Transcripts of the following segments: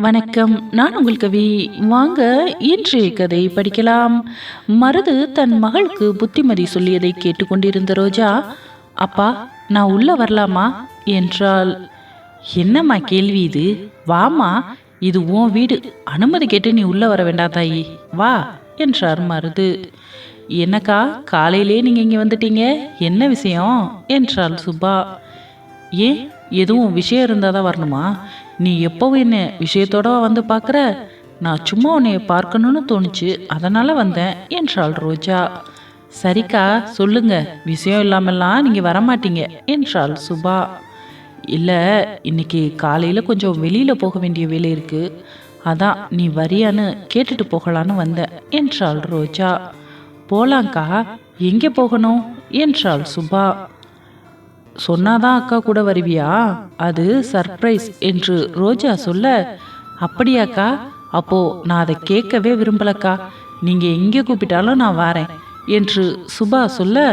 வணக்கம் நான் உங்கள் கவி. வாங்க இன்றைய கதை படிக்கலாம். மருது தன் மகளுக்கு புத்திமதி சொல்லியதை கேட்டுக்கொண்டிருந்த ரோஜா அப்பா நான் உள்ள வரலாமா? என்றாள். என்னம்மா கேள்வி இது? வாமா இது உன் வீடு. அனுமதி கேட்டு நீ உள்ள வர வேண்டாம் தாயி. வா என்றார் மருது. என்னக்கா காலையிலே நீங்க இங்க வந்துட்டீங்க? என்ன விஷயம்? என்றாள் சுபா. ஏன்? எதுவும் விஷயம் இருந்தால் தான் வரணுமா? நீ எப்போவும் என்ன விஷயத்தோட வந்து பார்க்குற? நான் சும்மா உன்னைய பார்க்கணும்னு தோணுச்சு. அதனால் வந்தேன் என்றாள் ரோஜா. சரிக்கா சொல்லுங்க. விஷயம் இல்லாமல்லாம் நீங்கள் வரமாட்டீங்க என்றாள் சுபா. இல்லை இன்னைக்கு காலையில் கொஞ்சம் வெளியில் போக வேண்டிய வேலை இருக்குது அதான் நீ வரியான்னு கேட்டுட்டு போகலான்னு வந்தேன் என்றாள் ரோஜா. போலாங்க்கா எங்கே போகணும்? என்றாள் சுபா. சொன்னாதான் அக்கா கூட வருவியா? அது சர்ப்ரைஸ் என்று ரோஜா சொல்ல அப்படியாக்கா அப்போ நான் அதை கேட்கவே விரும்பலக்கா. நீங்க எங்கே கூப்பிட்டாலும் நான் வரேன் என்று சுபா சொல்ல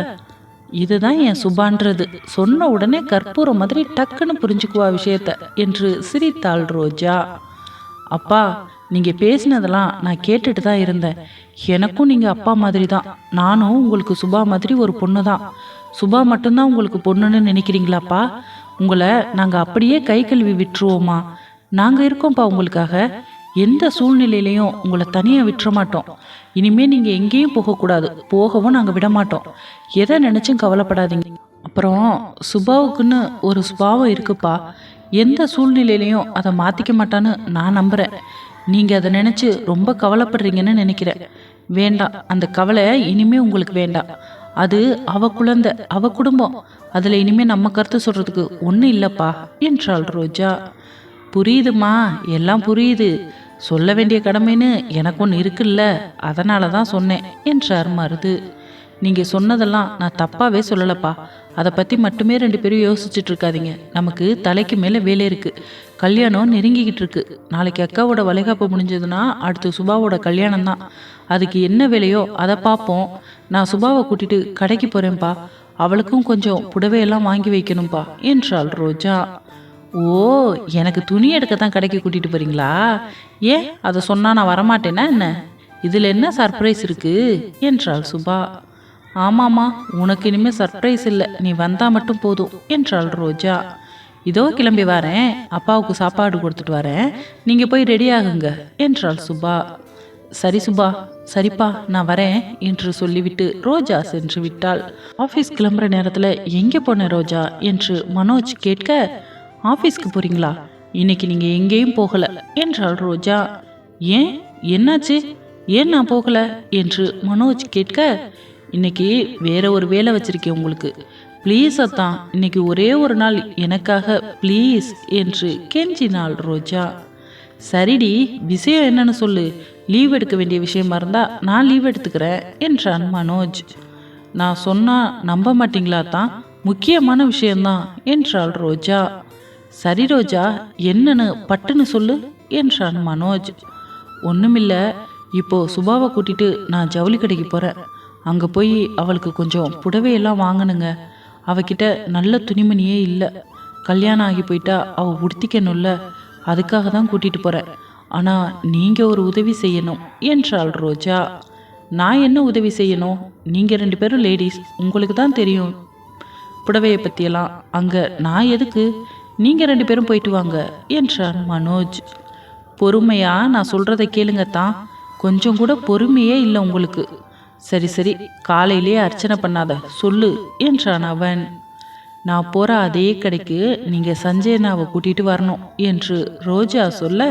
இதுதான் என் சுபான்றது. சொன்ன உடனே கற்பூரம் மாதிரி டக்குன்னு புரிஞ்சுக்குவா விஷயத்த என்று சிரித்தாள் ரோஜா. அப்பா நீங்க பேசினதெல்லாம் நான் கேட்டுட்டு தான் இருந்தேன். எனக்கும் நீங்க அப்பா மாதிரி தான் நானும் உங்களுக்கு சுபா மாதிரி ஒரு பொண்ணு தான் சுபா மட்டும்தான் உங்களுக்கு பொண்ணுன்னு நினைக்கிறீங்களாப்பா? உங்களை நாங்கள் அப்படியே கை கழுவி விட்டுருவோமா? நாங்கள் இருக்கோம்ப்பா உங்களுக்காக. எந்த சூழ்நிலையிலையும் உங்களை தனியாக விட்டுற மாட்டோம். இனிமேல் நீங்கள் எங்கேயும் போகக்கூடாது. போகவும் நாங்கள் விட மாட்டோம் எதை நினச்சும் கவலைப்படாதீங்க. அப்புறம் சுபாவுக்குன்னு ஒரு சுபாவம் இருக்குப்பா. எந்த சூழ்நிலையிலையும் அதை மாற்றிக்க மாட்டான்னு நான் நம்புகிறேன் நீங்கள் அதை நினச்சி ரொம்ப கவலைப்படுறீங்கன்னு நினைக்கிறேன். வேண்டாம். அந்த கவலை இனிமே உங்களுக்கு வேண்டாம். அது அவ குழந்தை அவ குடும்பம். அதில் இனிமே நம்ம கருத்து சொல்றதுக்கு ஒன்றும் இல்லைப்பா என்றாள் ரோஜா. புரியுதுமா எல்லாம் புரியுது. சொல்ல வேண்டிய கடமைன்னு எனக்கு ஒன்று இருக்குல்ல அதனால தான் சொன்னேன் என்றார் மருது. நீங்கள் சொன்னதெல்லாம் நான் தப்பாகவே சொல்லலப்பா. அதை பற்றி மட்டுமே ரெண்டு பேரும் யோசிச்சுட்டு இருக்காதீங்க. நமக்கு தலைக்கு மேலே வேலை இருக்குது கல்யாணம் நெருங்கிக்கிட்டு இருக்கு. நாளைக்கு அக்காவோட வளைகாப்பு முடிஞ்சதுன்னா அடுத்து சுபாவோட கல்யாணம் தான் அதுக்கு என்ன வேலையோ அதை பார்ப்போம் நான் சுபாவை கூட்டிட்டு கடைக்கு போகிறேன்ப்பா அவளுக்கும் கொஞ்சம் புடவையெல்லாம் வாங்கி வைக்கணும்ப்பா என்றாள் ரோஜா. ஓ எனக்கு துணி எடுக்க தான் கடைக்கு கூட்டிகிட்டு போகிறீங்களா ஏன் அதை சொன்னால் நான் வரமாட்டேனா என்ன? இதில் என்ன சர்ப்ரைஸ் இருக்குது என்றாள் சுபா. ஆமாம்மா உனக்கு இனிமேல் சர்ப்ரைஸ் இல்லை. நீ வந்தால் மட்டும் போதும் என்றாள் ரோஜா. இதோ கிளம்பி வரேன். அப்பாவுக்கு சாப்பாடு கொடுத்துட்டு வரேன். நீங்கள் போய் ரெடி ஆகுங்க என்றாள் சுபா. சரி சுபா சரிப்பா நான் வரேன் என்று சொல்லிவிட்டு ரோஜா சென்று விட்டாள். ஆஃபீஸ் கிளம்புற நேரத்தில் எங்கே போன ரோஜா? என்று மனோஜ் கேட்க ஆஃபீஸ்க்கு போறீங்களா? இன்னைக்கு நீங்கள் எங்கேயும் போகல என்றாள் ரோஜா. ஏன்? என்னாச்சு? ஏன் நான் போகல? என்று மனோஜ் கேட்க இன்னைக்கு வேற ஒரு வேலை வச்சிருக்கேன் உங்களுக்கு. ப்ளீஸ் அத்தான் இன்னைக்கு ஒரே ஒரு நாள். எனக்காக ப்ளீஸ் என்று கெஞ்சினாள் ரோஜா. சரிடி விஷயம் என்னன்னு சொல்லு. லீவ் எடுக்க வேண்டிய விஷயமா இருந்தால் நான் லீவ் எடுத்துக்கிறேன் என்றான் மனோஜ். நான் சொன்னால் நம்ப மாட்டீங்களா தான்? முக்கியமான விஷயம்தான் என்றாள் ரோஜா. சரி ரோஜா என்னன்னு பட்டுன்னு சொல்லு என்றான் மனோஜ். ஒன்றுமில்ல இப்போ சுபாவை கூட்டிட்டு நான் ஜவுளி கடைக்கு போகிறேன் அங்கே போய் அவளுக்கு கொஞ்சம் புடவையெல்லாம் வாங்கணுங்க. அவகிட்ட நல்ல துணிமணியே இல்லை. கல்யாணம் ஆகி போயிட்டா அவள் உடுத்திக்கணும்ல. அதுக்காக தான் கூட்டிகிட்டு போகிறேன் ஆனால் நீங்கள் ஒரு உதவி செய்யணும் என்றாள் ரோஜா. நான் என்ன உதவி செய்யணும்? நீங்கள் ரெண்டு பேரும் லேடிஸ் உங்களுக்கு தான் தெரியும். புடவையை பற்றியெல்லாம் அங்கே நான் எதுக்கு? நீங்கள் ரெண்டு பேரும் போயிட்டு வாங்க என்றான் மனோஜ். பொறுமையா நான் சொல்கிறத கேளுங்க தான் கொஞ்சம் கூட பொறுமையே இல்லை உங்களுக்கு. சரி சரி காலையிலே அர்ச்சனை பண்ணாத சொல்லு என்றான் அவன். நான் போகிற அதே கடைக்கு நீங்கள் சஞ்சயனாவை கூட்டிகிட்டு வரணும் என்று ரோஜா சொல்ல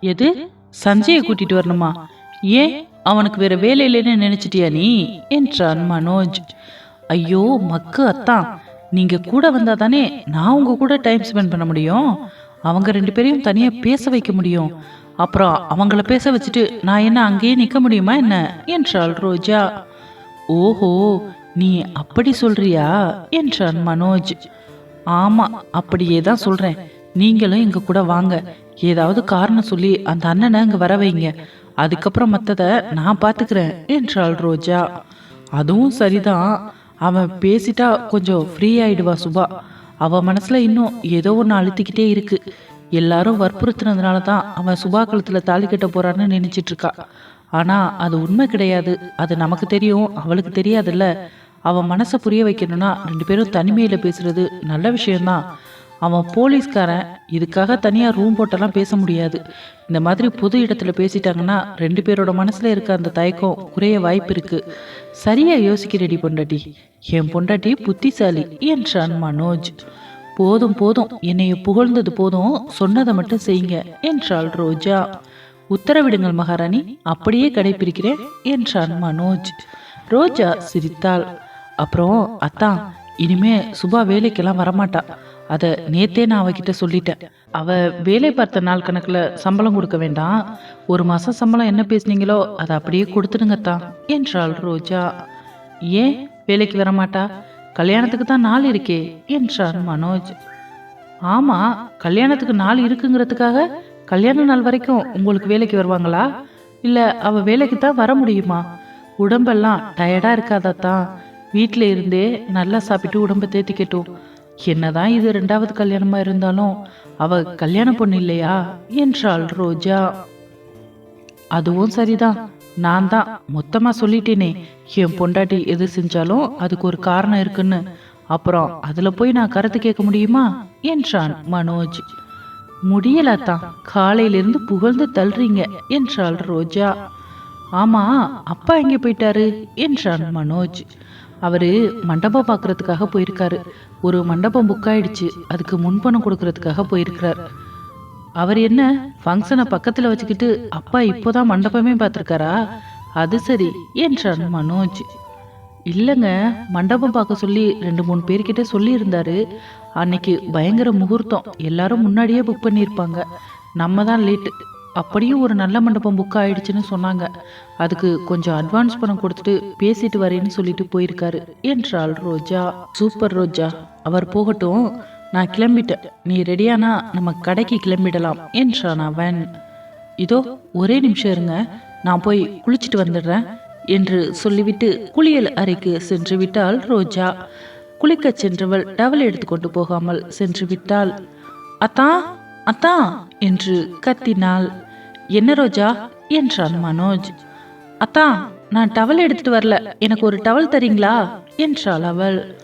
எது? சஞ்சயை கூட்டிகிட்டு வரணுமா? ஏன்? அவனுக்கு வேற வேலை இல்லைன்னு நினைச்சிட்டியா நீ? என்றான் மனோஜ். ஐயோ மக்கு அத்தான். நீங்க கூட வந்தா தானே நான் உங்க கூட டைம் ஸ்பெண்ட் பண்ண முடியும்? அவங்க ரெண்டு பேரையும் தனியா பேச வைக்க முடியும். அப்புறம் அவங்கள பேச வச்சுட்டு நான் என்ன அங்கேயே நிக்க முடியுமா என்ன? என்றாள் ரோஜா. ஓஹோ நீ அப்படி சொல்றியா? என்றான் மனோஜ். ஆமா அப்படியே தான் சொல்றேன். நீங்களும் எங்க கூட வாங்க. ஏதாவது காரணம் சொல்லி அந்த அண்ணனை அங்கே வர வைங்க. அதுக்கப்புறம் மற்றதை நான் பார்த்துக்கிறேன் என்றாள் ரோஜா. அதுவும் சரிதான். அவன் பேசிட்டா கொஞ்சம் ஃப்ரீ ஆயிடுவா சுபா. அவன் மனசில் இன்னும் ஏதோ ஒன்று அழுத்திக்கிட்டே இருக்கு. எல்லாரும் வற்புறுத்தினதுனால தான் அவன் சுபா கழுத்தில் தாலி கட்ட போறான்னு நினச்சிட்டு இருக்கா. ஆனால் அது உண்மை கிடையாது. அது நமக்கு தெரியும் அவளுக்கு தெரியாதுல்ல. அவன் மனசை புரிய வைக்கணும்னா ரெண்டு பேரும் தனிமையில் பேசுறது நல்ல விஷயம்தான். அவன் போலீஸ்காரன் இதுக்காக தனியாக ரூம் போட்டெல்லாம் பேச முடியாது. இந்த மாதிரி புது இடத்துல பேசிட்டாங்கன்னா ரெண்டு பேரோட மனசில் இருக்க அந்த தயக்கம் குறைய வாய்ப்பு சரியாக யோசிக்கிற ரெடி பொண்டாட்டி. என் பொண்டாட்டி புத்திசாலி என்றான் மனோஜ். போதும் போதும். என்னைய புகழ்ந்தது போதும். சொன்னதை மட்டும் செய்யுங்க என்றாள் ரோஜா. உத்தரவிடுங்கள் மகாராணி. அப்படியே கடைபிடிக்கிறேன் என்றான் மனோஜ். ரோஜா சிரித்தாள். அப்புறம் அத்தான் இனிமே சுபா வேலைக்கெல்லாம் வரமாட்டா. அதை நேத்தே நான் அவகிட்ட சொல்லிட்டேன். அவ வேலை பார்த்த நாள் கணக்குல சம்பளம் கொடுக்க வேண்டாம். ஒரு மாசம் சம்பளம் என்ன பேசுனீங்களோ அதை அப்படியே கொடுத்துடுங்கத்தான் என்றாள் ரோஜா. ஏன்? வேலைக்கு வரமாட்டா? கல்யாணத்துக்கு தான் நாள் இருக்கே என்றான் மனோஜ். ஆமா கல்யாணத்துக்கு நாள் இருக்குங்கிறதுக்காக கல்யாண நாள் வரைக்கும் உங்களுக்கு வேலைக்கு வருவாங்களா? இல்ல அவ வேலைக்கு தான் வர முடியுமா? உடம்பெல்லாம் டயர்டா இருக்காதாத்தான் வீட்டில் இருந்தே நல்லா சாப்பிட்டு உடம்பை தேத்திக்கட்டும். என்னதான் இது ரெண்டாவது கல்யாணமா இருந்தாலும் அவ கல்யாண பொண்ணு இல்லையா என்றாள் ரோஜா. அதுவும் சரிதான். நான் தான். மொத்தமா சொல்லிட்டேனே. என் பொண்டாட்டி எது செஞ்சாலும் அதுக்கு ஒரு காரணம் இருக்குன்னு. அப்புறம் அதுல போய் நான் கருத்து கேட்க முடியுமா? என்றான் மனோஜ். முடியலத்தான் காலையிலிருந்து புகழ்ந்து தள்ளுறீங்க என்றாள் ரோஜா. ஆமா அப்பா எங்கே போயிட்டாரு? என்றான் மனோஜ். அவர் மண்டபம் பார்க்கறதுக்காக போயிருக்காரு. ஒரு மண்டபம் புக் ஆயிடுச்சு. அதுக்கு முன்பணம் கொடுக்கறதுக்காக போயிருக்கிறார். அவர் என்ன ஃபங்க்ஷனை பக்கத்தில் வச்சுக்கிட்டு அப்பா இப்போதான் மண்டபமே பார்த்துருக்காரா? அது சரி என்றான் மனோஜ். இல்லைங்க மண்டபம் பார்க்க சொல்லி ரெண்டு மூணு பேர்கிட்ட சொல்லியிருந்தாரு. அன்னைக்கு பயங்கர முகூர்த்தம். எல்லாரும் முன்னாடியே புக் பண்ணியிருப்பாங்க. நம்ம தான் லேட்டு அப்படியும் ஒரு நல்ல மண்டபம் புக் ஆயிடுச்சுன்னு சொன்னாங்க. அதுக்கு கொஞ்சம் அட்வான்ஸ் பணம் கொடுத்துட்டு பேசிட்டு வரேன்னு சொல்லிட்டு போயிருக்காரு என்றாள் ரோஜா. சூப்பர் ரோஜா அவர் போகட்டும். நான் கிளம்பிட்டேன். நீ ரெடியானா நம்ம கடைக்கு கிளம்பிடலாம் என்றான் அவன். இதோ ஒரே நிமிஷம் இருங்க. நான் போய் குளிச்சுட்டு வந்துடுறேன் என்று சொல்லிவிட்டு குளியல் அறைக்கு சென்று விட்டாள் ரோஜா. குளிக்கச் சென்றவள் டவல் எடுத்துக்கொண்டு போகாமல் சென்று விட்டாள். அத்தா அத்தா என்று கத்தினாள். என்ன ரோஜா? என்றான் மனோஜ். அத்தான் நான் டவல் எடுத்துட்டு வரல. எனக்கு ஒரு டவல் தரீங்களா? என்றாள் அவள்.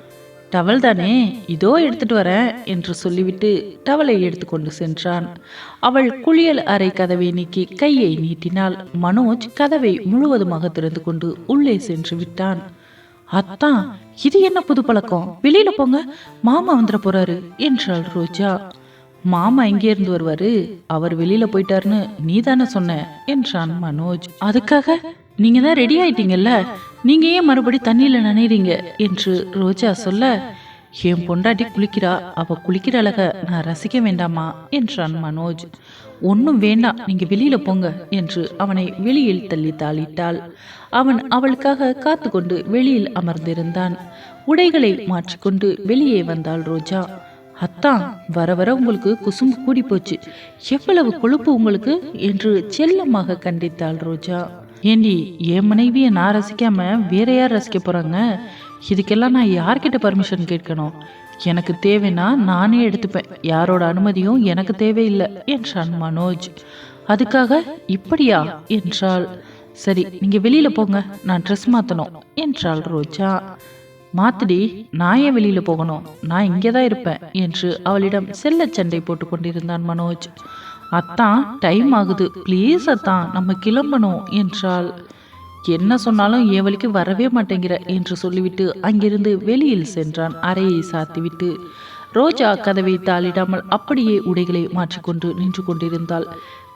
டவல் தானே? இதோ எடுத்துட்டு வரேன் என்று சொல்லிவிட்டு டவலை எடுத்துக்கொண்டு சென்றான். அவள் குளியல் அறை கதவை நீக்கி கையை நீட்டினாள். மனோஜ் கதவை முழுவதுமாக திறந்து கொண்டு உள்ளே சென்று விட்டான். அத்தான் இது என்ன புது பழக்கம்? வெளியில போங்க. மாமா வந்துட போறாரு என்றாள் ரோஜா. மாமா எங்கே இருந்து வருவாரு. அவர் வெளியில போயிட்டாருன்னு நீ தானே சொன்ன என்றான் மனோஜ். அதுக்காக நீங்க தான் ரெடி ஆயிட்டீங்கல்ல? நீங்க ஏன் மறுபடி தண்ணியில நினைறீங்க என்று ரோஜா சொல்ல என் பொண்டாட்டி குளிக்கிறா. அவ குளிக்கிற அழக நான் ரசிக்க வேண்டாமா? என்றான் மனோஜ். ஒன்றும் வேண்டாம். நீங்க வெளியில போங்க என்று அவனை வெளியில் தள்ளி தாளிட்டாள். அவன் அவளுக்காக காத்து கொண்டு வெளியில் அமர்ந்திருந்தான். உடைகளை மாற்றிக்கொண்டு வெளியே வந்தாள் ரோஜா. அத்தான் வர வர உங்களுக்கு குசும்பு கூடி போச்சு எவ்வளவு கொழுப்பு உங்களுக்கு என்று செல்லமாக கண்டித்தாள் ரோஜா. ஏண்டி என் மனைவியை நான் ரசிக்காம வேற யார் ரசிக்க போறாங்க? இதுக்கெல்லாம் நான் யார்கிட்ட பர்மிஷன் கேட்கணும்? எனக்கு தேவைன்னா நானே எடுத்துப்பேன். யாரோட அனுமதியும் எனக்கு தேவையில்லை என்றான் மனோஜ். அதுக்காக இப்படியா? என்றாள். சரி நீங்க வெளியில போங்க நான் ட்ரெஸ் மாத்தணும் என்றாள் ரோஜா. மாத்துடி நான் ஏன் வெளியில் போகணும்? நான் இங்கே தான் இருப்பேன் என்று அவளிடம் செல்ல சண்டை போட்டு கொண்டிருந்தான் மனோஜ். அத்தான் டைம் ஆகுது. ப்ளீஸ் அத்தான் நம்ம கிளம்பணும் என்றாள். என்ன சொன்னாலும் என் வழிக்கு வரவே மாட்டேங்கிற என்று சொல்லிவிட்டு அங்கிருந்து வெளியில் சென்றான். அறையை சாத்திவிட்டு ரோஜா கதவை தாளிடாமல் அப்படியே உடைகளை மாற்றிக்கொண்டு நின்று கொண்டிருந்தாள்.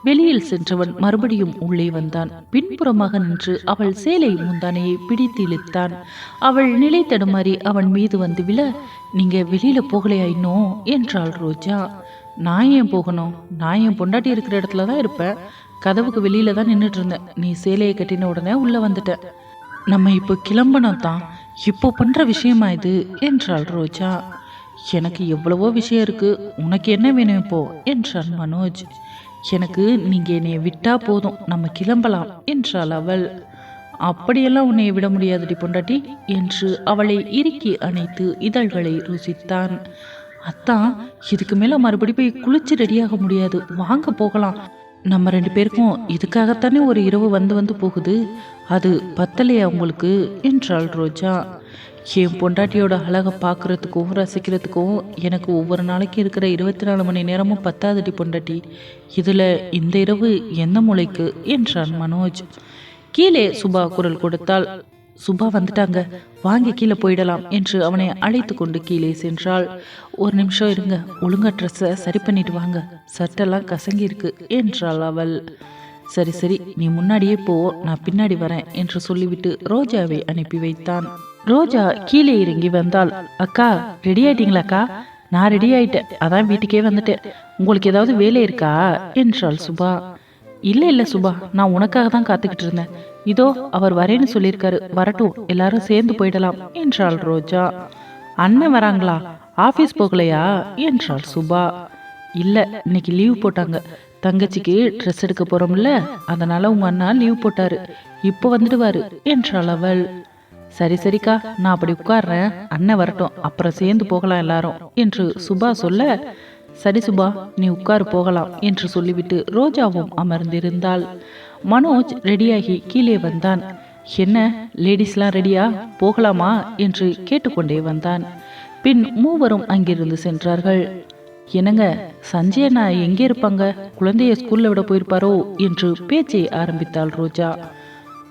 வெளியில் சென்றவன் மறுபடியும் உள்ளே வந்தான். பின்புறமாக நின்று அவள் சேலை முந்தானையை பிடித்து இழுத்தான். அவள் நிலை தடுமாறி அவன் மீது வந்து விழ நீங்க வெளியில போகலையா இன்னும் என்றாள் ரோஜா. நான் ஏன் போகணும்? நான் என் பொண்டாட்டி இருக்கிற இடத்துல தான் இருப்பேன். கதவுக்கு வெளியில தான் நின்றுட்டு இருந்தேன். நீ சேலையை கட்டின உடனே உள்ள வந்துட்ட. நம்ம இப்போ கிளம்பணும் தான். இப்போ பண்ற விஷயமா இது? என்றாள் ரோஜா. எனக்கு எவ்வளவோ விஷயம் இருக்கு. உனக்கு என்ன வேணும் இப்போ? என்றான் மனோஜ். எனக்கு நீங்க என்னைய விட்டா போதும். நம்ம கிளம்பலாம் என்றாள் அவள். அப்படியெல்லாம் உன்னை விட முடியாதடி பொண்டாட்டி என்று அவளை இறுக்கி அணைத்து இதழ்களை ருசித்தான். அத்தான் இதுக்கு மேலே மறுபடி போய் குளிச்சு ரெடியாக முடியாது. வாங்க போகலாம். நம்ம ரெண்டு பேருக்கும் இதுக்காகத்தானே ஒரு இரவு வந்து வந்து போகுது. அது பத்தலையா உங்களுக்கு? என்றாள் ரோஜா. என் பொண்டாட்டியோட அழகை பார்க்குறதுக்கும் ரசிக்கிறதுக்கும் எனக்கு ஒவ்வொரு நாளைக்கு இருக்கிற இருபத்தி நாலு மணி நேரமும் பத்தாதடி பொண்டாட்டி. இதில் இந்த இரவு எந்த மூளைக்கு? என்றான் மனோஜ். கீழே சுபா குரல் கொடுத்தால் சுபா வந்துட்டாங்க. வாங்கி கீழே போயிடலாம் என்று அவனை அழைத்து கொண்டு கீழே சென்றாள். ஒரு நிமிஷம் இருங்க. ஒழுங்கா ட்ரெஸ்ஸை சரி பண்ணிட்டு வாங்க. சட்டெல்லாம் கசங்கி இருக்கு என்றாள் அவள். சரி சரி நீ முன்னாடியே போ. நான் பின்னாடி வரேன் என்று சொல்லிவிட்டு ரோஜாவை அனுப்பி வைத்தான். ரோஜா கீழே இறங்கி வந்தாள். அக்கா ரெடி ஆயிட்டீங்களாக்கா நான் ரெடி ஆயிட்டேன். அதான் வீட்டுக்கே வந்துட்டேன். உங்களுக்கு ஏதாவது வேலை இருக்கா? என்றாள் சுபா. இல்லை இல்லை சுபா. நான் உனக்காக தான் காத்துக்கிட்டு இருந்தேன். இதோ அவர் வரேன்னு சொல்லியிருக்காரு. வரட்டும். எல்லாரும் சேர்ந்து போயிடலாம் என்றாள் ரோஜா. அண்ணன் வராங்களா? ஆஃபீஸ் போகலையா? என்றாள் சுபா. இல்லை இன்னைக்கு லீவ் போட்டாங்க. தங்கச்சிக்கு ட்ரெஸ் எடுக்க போகிறோம்ல அதனால் உங்கள் அண்ணா லீவ் போட்டார். இப்போ வந்துடுவார் என்றாள் அவள். சரி சரிக்கா நான் அப்படி உட்கார்றேன். அண்ணன் வரட்டும். அப்புறம் சேர்ந்து போகலாம் எல்லாரும் என்று சுபா சொல்ல சரி சுபா நீ உட்காரு போகலாம் என்று சொல்லிவிட்டு ரோஜாவும் அமர்ந்திருந்தாள். மனோஜ் ரெடியாகி கீழே வந்தான். என்ன லேடிஸ்லாம் ரெடியா? போகலாமா? என்று கேட்டுக்கொண்டே வந்தான். பின் மூவரும் அங்கிருந்து சென்றார்கள். என்னங்க சஞ்சய் அண்ணா எங்கே இருப்பாங்க? குழந்தைய ஸ்கூல்ல விட போயிருப்பாரோ? என்று பேச்சை ஆரம்பித்தாள் ரோஜா.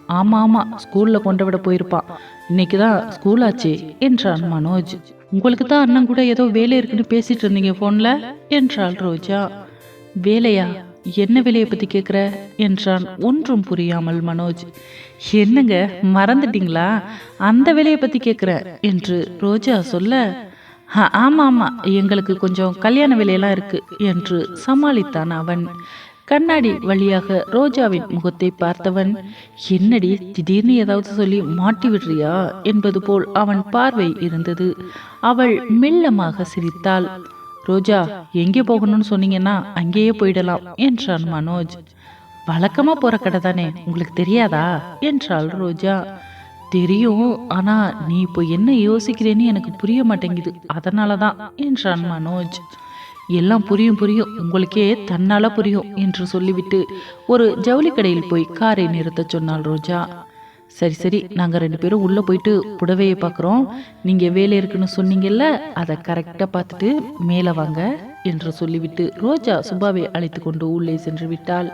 ஆமா ஆமா ஸ்கூல்ல கொண்டு விட போயிருப்பான். இன்னைக்கு தான் ஸ்கூல் ஆச்சு என்றான் மனோஜ். உங்களுக்கு தான் அண்ணன் கூட ஏதோ வேலை இருக்குன்னு பேசிட்டு இருந்தீங்க போன்ல என்றாள் ரோஜா. வேலையா என்ன வேலையை பத்தி கேக்குற? என்றான் ஒன்றும் புரியாமல் மனோஜ். என்னங்க மறந்துட்டீங்களா? அந்த வேலையை பத்தி கேக்குறேன் என்று ரோஜா சொல்ல "ஆ, ஆமா ஆமா எங்களுக்கு கொஞ்சம் கல்யாண வேலையெல்லாம் இருக்கு என்று சமாளித்தான் அவன். கண்ணாடி வழியாக ரோஜாவின் முகத்தை பார்த்தவன் என்னடி திடீர்னு ஏதாவது சொல்லி மாட்டி விடுறியா? என்பது போல் அவன் பார்வை இருந்தது. அவள் மெல்லமாக சிரித்தாள். ரோஜா எங்கே போகணும்னு சொன்னீங்கன்னா அங்கேயே போயிடலாம் என்றான் மனோஜ். வழக்கமா போற கடை தானே உங்களுக்கு தெரியாதா? என்றாள் ரோஜா. தெரியும் ஆனா நீ இப்போ என்ன யோசிக்கிறேன்னு எனக்கு புரிய மாட்டேங்குது அதனால தான் என்றான் மனோஜ். எல்லாம் புரியும் புரியும். உங்களுக்கே தன்னால புரியும் என்று சொல்லிவிட்டு ஒரு ஜவுளி கடையில் போய் காரை நிறுத்த சொன்னாள் ரோஜா. சரி சரி நாங்கள் ரெண்டு பேரும் உள்ளே போயிட்டு புடவையை பார்க்குறோம் நீங்கள் வேலை இருக்குன்னு சொன்னீங்கல்ல அதை கரெக்டாக பார்த்துட்டு மேலே வாங்க என்று சொல்லிவிட்டு ரோஜா சுபாவை அழைத்து கொண்டு உள்ளே சென்று விட்டாள்.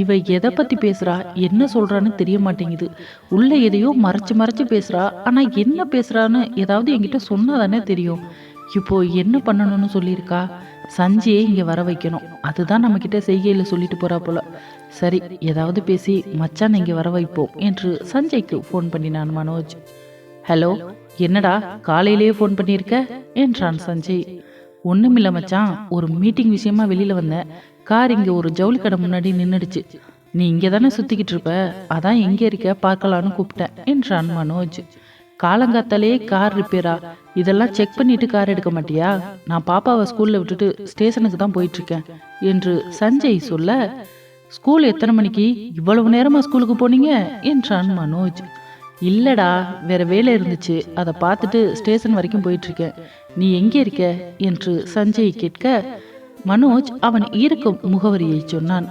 இவ எதை பற்றி பேசுகிறா என்ன சொல்கிறான்னு தெரிய மாட்டேங்குது. உள்ளே எதையோ மறைச்சு மறைச்சு பேசுகிறா ஆனால் என்ன பேசுகிறான்னு ஏதாவது என்கிட்ட சொன்னால் தானே தெரியும். இப்போ என்ன பண்ணணும்னு சொல்லியிருக்கா? சஞ்சியை இங்கே வர வைக்கணும். அதுதான் நம்மக்கிட்ட செய்கையில் சொல்லிட்டு போறா போல. சரி ஏதாவது பேசி மச்சான் இங்கே வர வைப்போம் என்று சஞ்சய்க்கு ஃபோன் பண்ணினான் மனோஜ். ஹலோ என்னடா காலையிலேயே ஃபோன் பண்ணியிருக்க? என்றான் சஞ்சய். ஒண்ணுமில்ல மச்சான் ஒரு மீட்டிங் விஷயமா வெளியில வந்தேன் கார் இங்கே ஒரு ஜவுளி கடை முன்னாடி நின்றுடுச்சு நீ இங்கே தானே சுத்திக்கிட்டு இருப்ப? அதான் எங்கே இருக்க பார்க்கலான்னு கூப்பிட்டேன் என்றான் மனோஜ். காலங்காத்தாலே கார் ரிப்பேரா? இதெல்லாம் செக் பண்ணிட்டு கார் எடுக்க மாட்டியா? நான் பாப்பாவை ஸ்கூல்ல விட்டுட்டு ஸ்டேஷனுக்கு தான் போயிட்டு இருக்கேன் என்று சஞ்சய் சொல்ல ஸ்கூல் எத்தனை மணிக்கு? இவ்வளவு நேரமா ஸ்கூலுக்கு போனீங்க? என்றான் மனோஜ். இல்லடா வேற வேலை இருந்துச்சு. அதை பார்த்துட்டு ஸ்டேஷன் வரைக்கும் போயிட்டு இருக்கேன் நீ எங்கே இருக்க? என்று சஞ்சய் கேட்க மனோஜ் அவன் இருக்கும் முகவரியை சொன்னான்.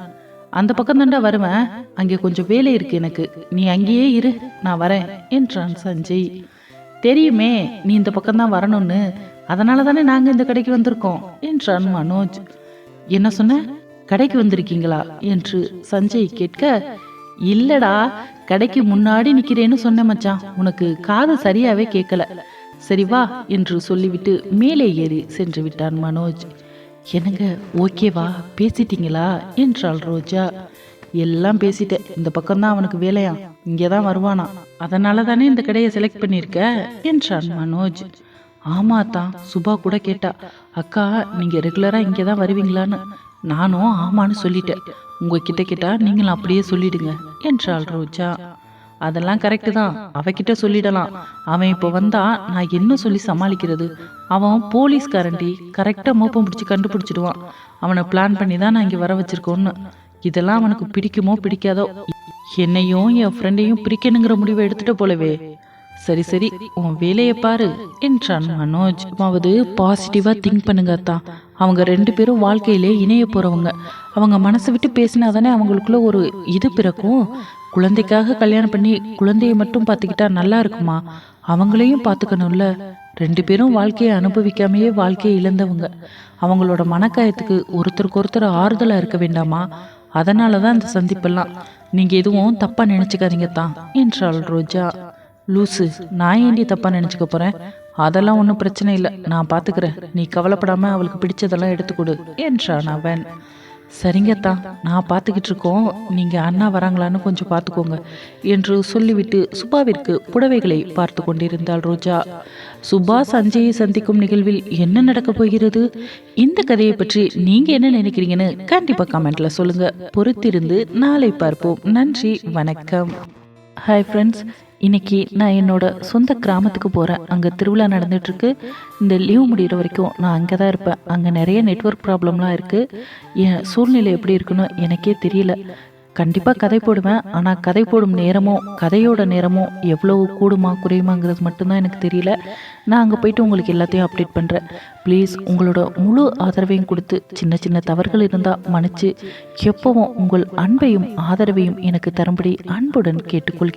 அந்த பக்கம் தாண்டா வருவேன். அங்கே கொஞ்சம் வேலை இருக்கு எனக்கு. நீ அங்கேயே இரு. நான் வரேன் என்றான் சஞ்சய். தெரியுமே நீ இந்த பக்கம் தான் வரணும்னு. அதனால தானே நாங்கள் இந்த கடைக்கு வந்திருக்கோம் என்றான் மனோஜ். என்ன சொன்ன? கடைக்கு வந்திருக்கீங்களா? என்று சஞ்சய் கேட்க இல்லடா கடைக்கு முன்னாடி நிக்கிறேன்னு சொன்ன மச்சான். உனக்கு காது சரியாவே கேட்கல. சரி வா என்று சொல்லிவிட்டு மேலே ஏறி சென்று விட்டான் மனோஜ். என்னங்க ஓகேவா? பேசிட்டீங்களா? என்றாள் ரோஜா. எல்லாம் பேசிட்டேன். இந்த பக்கம்தான் அவனுக்கு வேலையா இங்கே தான் வருவானா. அதனால தானே இந்த கடையை செலக்ட் பண்ணியிருக்க? என்றான் மனோஜ். ஆமா தான் சுபா கூட கேட்டா. அக்கா நீங்க ரெகுலரா இங்கே தான் வருவீங்களான்னு. நானும் ஆமான்னு சொல்லிட்டேன். உங்ககிட்ட கேட்டா நீங்களும் அப்படியே சொல்லிடுங்க என்றாள் ரோஜா. அதெல்லாம் கரெக்டு தான். அவகிட்ட சொல்லிடலாம். அவன் இப்போ வந்தா நான் என்ன சொல்லி சமாளிக்கிறது? அவன் போலீஸ்காரன்டி. கரெக்டாக மோப்பம் பிடிச்சி கண்டுபிடிச்சிடுவான். அவனை பிளான் பண்ணி தான் நான் இங்கே வர வச்சிருக்கோன்னு. இதெல்லாம் அவனுக்கு பிடிக்குமோ பிடிக்காதோ? என்னையும் என் ஃப்ரெண்டையும் பிரிக்கணுங்கிற முடிவை எடுத்துட்ட போலவே. சரி சரி உன் வேலையை பாரு என்றான் மனோஜ். அதாவது பாசிட்டிவா திங்க் பண்ணுங்க தான் அவங்க ரெண்டு பேரும் வாழ்க்கையிலே இணைய போறவங்க. அவங்க மனசை விட்டு பேசினா தானே அவங்களுக்குள்ள ஒரு இது பிறக்கும்? குழந்தைக்காக கல்யாணம் பண்ணி குழந்தையை மட்டும் பார்த்துக்கிட்டா நல்லா இருக்குமா? அவங்களையும் பார்த்துக்கணும்ல. ரெண்டு பேரும் வாழ்க்கையை அனுபவிக்காமையே வாழ்க்கையை இழந்தவங்க. அவங்களோட மனக்காயத்துக்கு ஒருத்தருக்கு ஒருத்தர் ஆறுதலாக இருக்க வேண்டாமா? அதனால தான் இந்த சந்திப்பெல்லாம். நீங்கள் எதுவும் தப்பாக நினச்சிக்காதீங்க தான் என்றாள் ரோஜா. லூசு நான் ஏண்டி தப்பாக நினச்சிக்க போகிறேன் அதெல்லாம் ஒன்றும் பிரச்சனை இல்லை. நான் பார்த்துக்கிறேன். நீ கவலைப்படாமல் அவளுக்கு பிடிச்சதெல்லாம் எடுத்துக்கொடு என்றான் அவன். சரிங்கத்தா நான் பார்த்துக்கிட்டு இருக்கோம். நீங்கள் அண்ணா வராங்களான்னு கொஞ்சம் பார்த்துக்கோங்க என்று சொல்லிவிட்டு சுபாவிற்கு புடவைகளை பார்த்து கொண்டிருந்தாள் ரோஜா. சுபா சஞ்சயை சந்திக்கும் நிகழ்வில் என்ன நடக்கப் போகிறது? இந்த கதையை பற்றி நீங்கள் என்ன நினைக்கிறீங்கன்னு கண்டிப்பாக கமெண்ட்டில் சொல்லுங்கள் பொறுத்திருந்து நாளை பார்ப்போம். நன்றி வணக்கம். ஹாய் ஃப்ரெண்ட்ஸ் இன்னைக்கு நான் என்னோட சொந்த கிராமத்துக்கு போகிறேன் அங்கே திருவிழா நடந்துட்டுருக்கு. இந்த லீவ் முடிகிற வரைக்கும் நான் அங்கே தான் இருப்பேன். அங்கே நிறைய நெட்வொர்க் ப்ராப்ளம்லாம் இருக்குது என் சூழ்நிலை எப்படி இருக்குன்னு எனக்கே தெரியல. கண்டிப்பாக கதை போடுவேன். ஆனால் கதை போடும் நேரமோ கதையோட நேரமோ எவ்வளோ கூடுமா குறையுமாங்கிறது மட்டும்தான் எனக்கு தெரியல. நான் அங்கே போயிட்டு உங்களுக்கு எல்லாத்தையும் அப்டேட் பண்ணுறேன் ப்ளீஸ் உங்களோட முழு ஆதரவையும் கொடுத்து சின்ன சின்ன தவறுகள் இருந்தால் மன்னிச்சு எப்பவும் உங்கள் அன்பையும் ஆதரவையும் எனக்கு தரும்படி அன்புடன் கேட்டுக்கொள்